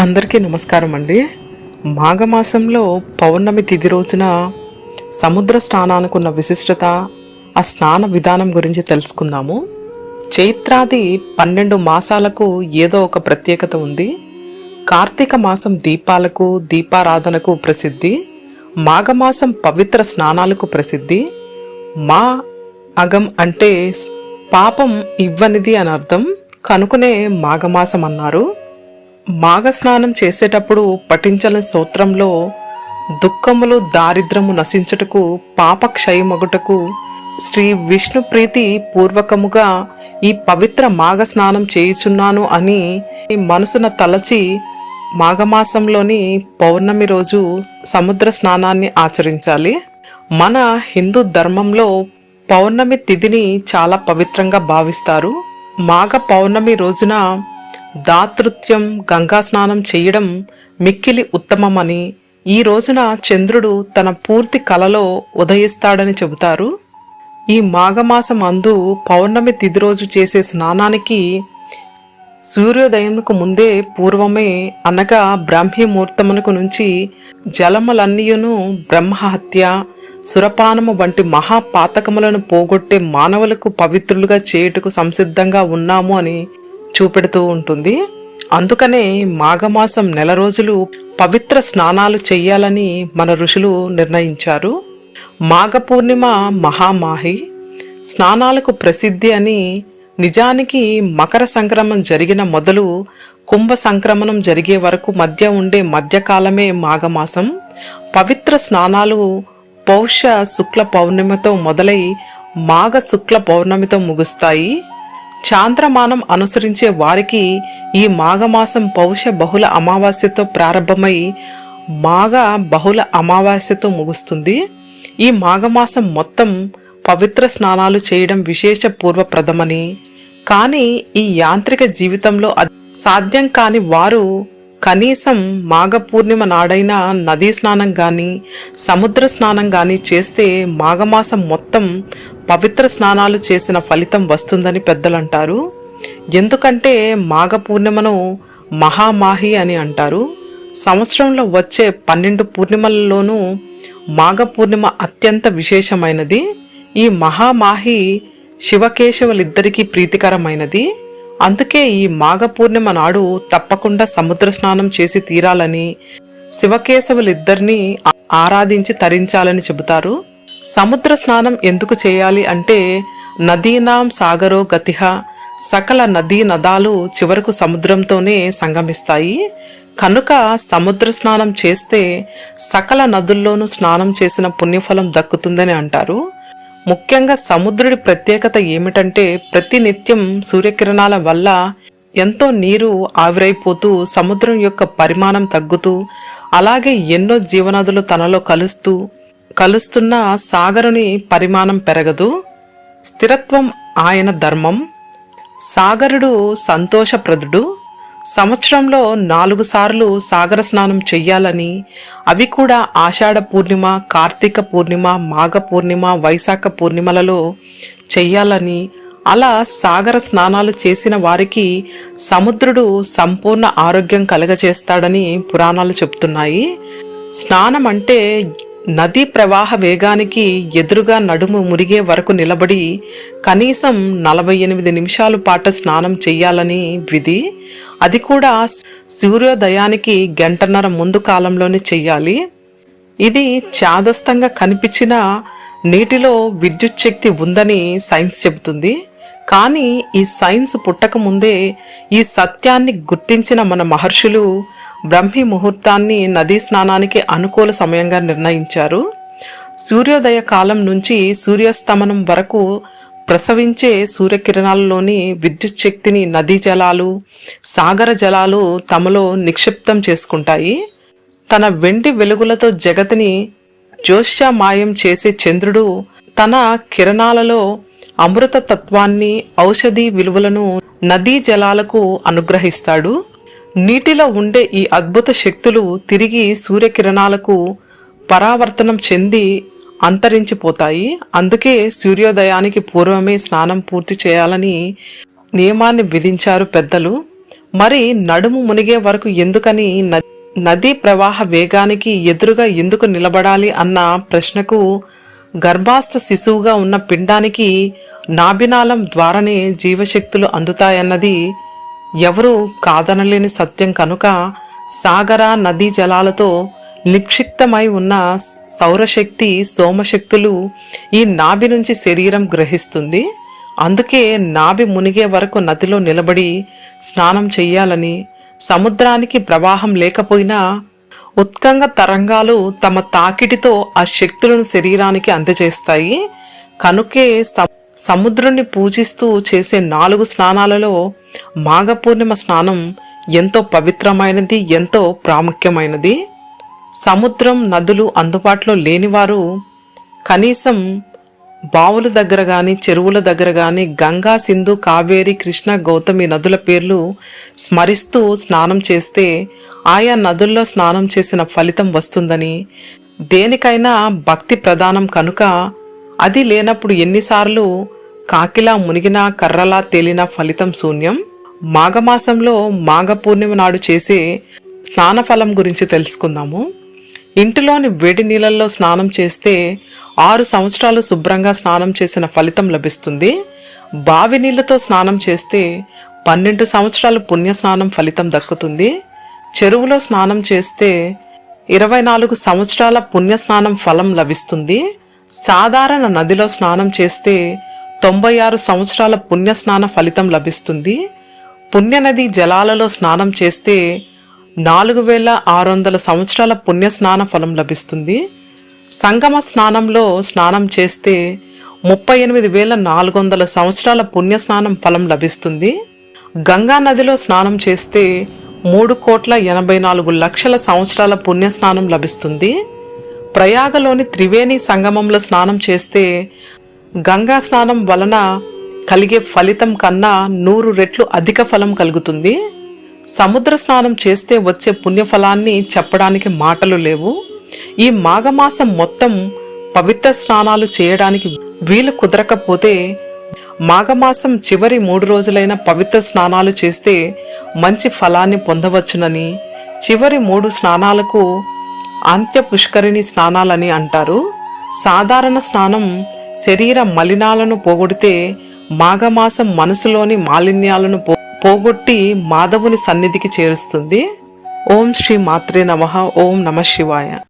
అందరికీ నమస్కారం అండి. మాఘమాసంలో పౌర్ణమి తిథి రోజున సముద్ర స్నానానికి ఉన్న విశిష్టత ఆ స్నాన విధానం గురించి తెలుసుకుందాము. చైత్రాది పన్నెండు మాసాలకు ఏదో ఒక ప్రత్యేకత ఉంది. కార్తీక మాసం దీపాలకు దీపారాధనకు ప్రసిద్ధి మాఘమాసం పవిత్ర స్నానాలకు ప్రసిద్ధి మా అగం అంటే పాపం ఇవ్వనిది అని అర్థం. కనుకునే మాఘమాసం అన్నారు మాఘస్నానం చేసేటప్పుడు పఠించని స్తోత్రంలో దుఃఖములు దారిద్రము నశించుటకు పాపక్షయమగుటకు శ్రీ విష్ణు ప్రీతి పూర్వకముగా ఈ పవిత్ర మాఘ స్నానం చేయుచున్నాను అని మనసున తలచి మాఘమాసంలోని పౌర్ణమి రోజు సముద్ర స్నానాన్ని ఆచరించాలి. మన హిందూ ధర్మంలో పౌర్ణమి తిథిని చాలా పవిత్రంగా భావిస్తారు. మాఘ పౌర్ణమి రోజున దాతృత్యం గంగా స్నానం చేయడం మిక్కిలి ఉత్తమమని ఈ రోజున చంద్రుడు తన పూర్తి కలలో ఉదయిస్తాడని చెబుతారు. ఈ మాఘమాసం అందు పౌర్ణమి తిది రోజు చేసే స్నానానికి సూర్యోదయంకు ముందే పూర్వమే అనగా బ్రాహ్మీ ముహూర్తమునకు నుంచి జలములన్నీయును బ్రహ్మహత్య సురపానము వంటి మహాపాతకములను పోగొట్టే మానవులకు పవిత్రులుగా చేయుటకు సంసిద్ధంగా ఉన్నాము అని చూపెడుతూ ఉంటుంది. అందుకనే మాఘమాసం నెల రోజులు పవిత్ర స్నానాలు చేయాలని మన ఋషులు నిర్ణయించారు. మాఘ పూర్ణిమ మహామాహి స్నానాలకు ప్రసిద్ధి అని నిజానికి మకర సంక్రమణం జరిగిన మొదలు కుంభ సంక్రమణం జరిగే వరకు మధ్య ఉండే మధ్యకాలమే మాఘమాసం. పవిత్ర స్నానాలు పౌష శుక్ల పౌర్ణిమతో మొదలై మాఘ శుక్ల పౌర్ణమితో ముగుస్తాయి. చాంద్రమానం అనుసరించే వారికి ఈ మాఘమాసం పౌష బహుళ అమావాస్యతో ప్రారంభమై మాఘ బహుళ అమావాస్యతో ముగుస్తుంది. ఈ మాఘమాసం మొత్తం పవిత్ర స్నానాలు చేయడం విశేష పూర్వప్రదమని కానీ ఈ యాంత్రిక జీవితంలో సాధ్యం కాని వారు కనీసం మాఘ పూర్ణిమ నాడైన నదీ స్నానం కానీ సముద్ర స్నానం కానీ చేస్తే మాఘమాసం మొత్తం పవిత్ర స్నానాలు చేసిన ఫలితం వస్తుందని పెద్దలంటారు. ఎందుకంటే మాఘ పూర్ణిమను మహామాహి అని అంటారు. సంవత్సరంలో వచ్చే పన్నెండు పూర్ణిమలలోనూ మాఘ పూర్ణిమ అత్యంత విశేషమైనది. ఈ మహామాహి శివకేశవులిద్దరికీ ప్రీతికరమైనది. అందుకే ఈ మాఘ పూర్ణిమ నాడు తప్పకుండా సముద్ర స్నానం చేసి తీరాలని శివకేశవులిద్దరినీ ఆరాధించి తరించాలని చెబుతారు. సముద్ర స్నానం ఎందుకు చేయాలి అంటే నదీనాం సాగరో గతిహ సకల నదీ నదాలు చివరకు సముద్రంతోనే సంగమిస్తాయి. కనుక సముద్ర స్నానం చేస్తే సకల నదుల్లోనూ స్నానం చేసిన పుణ్యఫలం దక్కుతుందని అంటారు. ముఖ్యంగా సముద్రుడి ప్రత్యేకత ఏమిటంటే ప్రతినిత్యం సూర్యకిరణాల వల్ల ఎంతో నీరు ఆవిరైపోతూ సముద్రం యొక్క పరిమాణం తగ్గుతూ అలాగే ఎన్నో జీవనదులు తనలో కలుస్తూ కలుస్తున్న సాగరుని పరిమాణం పెరగదు. స్థిరత్వం ఆయన ధర్మం. సాగరుడు సంతోషప్రదుడు. సంవత్సరంలో నాలుగు సార్లు సాగర స్నానం చెయ్యాలని అవి కూడా ఆషాఢ పూర్ణిమ కార్తీక పూర్ణిమ మాఘ పూర్ణిమ వైశాఖ పూర్ణిమలలో చెయ్యాలని అలా సాగర స్నానాలు చేసిన వారికి సముద్రుడు సంపూర్ణ ఆరోగ్యం కలగజేస్తాడని పురాణాలు చెప్తున్నాయి. స్నానం అంటే నదీ ప్రవాహ వేగానికి ఎదురుగా నడుము మురిగే వరకు నిలబడి కనీసం నలభై ఎనిమిది నిమిషాల పాటు స్నానం చేయాలని విధి. అది కూడా సూర్యోదయానికి గంటన్నర ముందు కాలంలోనే చెయ్యాలి. ఇది చాదస్తంగా కనిపించిన నీటిలో విద్యుత్ శక్తి ఉందని సైన్స్ చెబుతుంది. కానీ ఈ సైన్స్ పుట్టకముందే ఈ సత్యాన్ని గుర్తించిన మన మహర్షులు బ్రహ్మి ముహూర్తాన్ని నదీ స్నానానికి అనుకూల సమయంగా నిర్ణయించారు. సూర్యోదయ కాలం నుంచి సూర్యాస్తమనం వరకు ప్రసవించే సూర్యకిరణాలలోని విద్యుత్ శక్తిని నదీ జలాలు సాగర జలాలు తమలో నిక్షిప్తం చేసుకుంటాయి. తన వెండి వెలుగులతో జగతిని జోష్యమాయం చేసే చంద్రుడు తన కిరణాలలో అమృత తత్వాన్ని ఔషధి విలువలను నదీ జలాలకు అనుగ్రహిస్తాడు. నీటిలో ఉండే ఈ అద్భుత శక్తులు తిరిగి సూర్యకిరణాలకు పరావర్తనం చెంది అంతరించిపోతాయి. అందుకే సూర్యోదయానికి పూర్వమే స్నానం పూర్తి చేయాలని నియమాన్ని విధించారు పెద్దలు. మరి నడుము మునిగే వరకు ఎందుకని నదీ ప్రవాహ వేగానికి ఎదురుగా ఎందుకు నిలబడాలి అన్న ప్రశ్నకు గర్భాస్థ శిశువుగా ఉన్న పిండానికి నాభినాళం ద్వారానే జీవశక్తులు అందుతాయన్నది ఎవరూ కాదనలేని సత్యం కనుక సాగర నదీ జలాలతో నిక్షిప్తమై ఉన్న సౌరశక్తి సోమశక్తులు ఈ నాభి నుంచి శరీరం గ్రహిస్తుంది. అందుకే నాభి మునిగే వరకు నదిలో నిలబడి స్నానం చెయ్యాలని సముద్రానికి ప్రవాహం లేకపోయినా ఉత్కంగ తరంగాలు తమ తాకిటితో ఆ శక్తులను శరీరానికి అందజేస్తాయి. కనుకే స- సముద్రుణ్ణి పూజిస్తూ చేసే నాలుగు స్నానాలలో మాఘపూర్ణిమ స్నానం ఎంతో పవిత్రమైనది ఎంతో ప్రాముఖ్యమైనది. సముద్రం నదులు అందుబాటులో లేనివారు కనీసం బావుల దగ్గర కానీ చెరువుల దగ్గర కానీ గంగా సింధు కావేరి కృష్ణ గౌతమి నదుల పేర్లు స్మరిస్తూ స్నానం చేస్తే ఆయా నదుల్లో స్నానం చేసిన ఫలితం వస్తుందని. దేనికైనా భక్తి ప్రధానం కనుక అది లేనప్పుడు ఎన్నిసార్లు కాకిలా మునిగినా కర్రలా తేలిన ఫలితం శూన్యం? మాఘమాసంలో మాఘ పూర్ణిమ నాడు చేసే స్నానఫలం గురించి తెలుసుకుందాము. ఇంటిలోని వేడి నీళ్ళల్లో స్నానం చేస్తే ఆరు సంవత్సరాలు శుభ్రంగా స్నానం చేసిన ఫలితం లభిస్తుంది. బావి నీళ్ళతో స్నానం చేస్తే పన్నెండు సంవత్సరాలు పుణ్య స్నానం ఫలితం దక్కుతుంది. చెరువులో స్నానం చేస్తే ఇరవై నాలుగు సంవత్సరాల పుణ్య స్నానం ఫలం లభిస్తుంది. సాధారణ నదిలో స్నానం చేస్తే తొంభై ఆరు సంవత్సరాల పుణ్య స్నాన ఫలితం లభిస్తుంది. పుణ్యనది జలాలలో స్నానం చేస్తే నాలుగు వేల ఆరు వందల సంవత్సరాల పుణ్య స్నాన ఫలం లభిస్తుంది. సంగమ స్నానంలో స్నానం చేస్తే ముప్పై ఎనిమిది వేల నాలుగు వందల సంవత్సరాల పుణ్య స్నానం ఫలం లభిస్తుంది. గంగా నదిలో స్నానం చేస్తే మూడు కోట్ల ఎనభై నాలుగు లక్షల సంవత్సరాల పుణ్య స్నానం లభిస్తుంది. ప్రయాగలోని త్రివేణి సంగమంలో స్నానం చేస్తే గంగా స్నానం వలన కలిగే ఫలితం కన్నా నూరు రెట్లు అధిక ఫలం కలుగుతుంది. సముద్ర స్నానం చేస్తే వచ్చే పుణ్యఫలాన్ని చెప్పడానికి మాటలు లేవు. ఈ మాఘమాసం మొత్తం పవిత్ర స్నానాలు చేయడానికి వీలు కుదరకపోతే మాఘమాసం చివరి మూడు రోజులైన పవిత్ర స్నానాలు చేస్తే మంచి ఫలాన్ని పొందవచ్చునని చివరి మూడు స్నానాలకు అంత్య పుష్కరిణి స్నానాలని అంటారు. సాధారణ స్నానం శరీర మలినాలను పోగొడితే మాఘమాసం మనసులోని మాలిన్యాలను పో- పోగొట్టి మాధవుని సన్నిధికి చేరుస్తుంది. ఓం శ్రీ మాత్రే నమః. ఓం నమ శివాయ.